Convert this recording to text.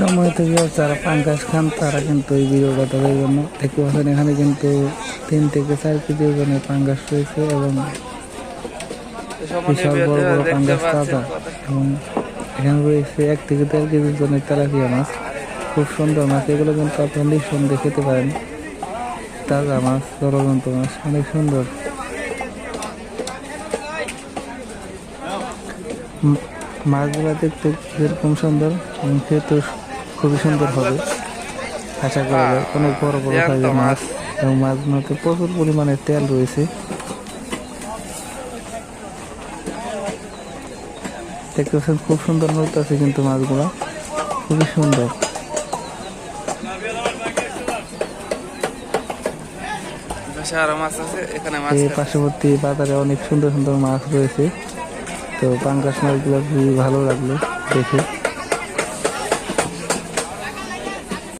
সময় থেকে যারা পাঙ্গাস খান তারা কিন্তু এই ভিডিওটা তাদের জন্য। দেখতে পাচ্ছেন এখানে কিন্তু তিন থেকে চার কেজি ওজনের পাঙ্গাস রয়েছে এবং বিশাল বড় বড় পাঙ্গাস তাজা। এবং এখানে রয়েছে এক থেকে দেড় কেজি ওজনের তেলাপিয়া মাছ। খুব সুন্দর মাছ এগুলো কিন্তু আপনার নিঃসন্দেহে খেতে পারেন। তাজা মাছ জলজন্ত মাছ অনেক সুন্দর। মাছগুলো দেখতে যেরকম সুন্দর এবং খেতেও খুবই সুন্দর হবে। আশা করা যায় অনেক বড় বড় সাইজের মাছ এবং মাছগুলোতে প্রচুর পরিমাণে তেল রয়েছে। দেখতে পাচ্ছেন খুব সুন্দর নড়তেছে কিন্তু মাছগুলো। খুবই সুন্দর। পার্শ্ববর্তী বাজারে অনেক সুন্দর সুন্দর মাছ রয়েছে। তো পাঙ্গাস মাছগুলো খুবই ভালো লাগল দেখে।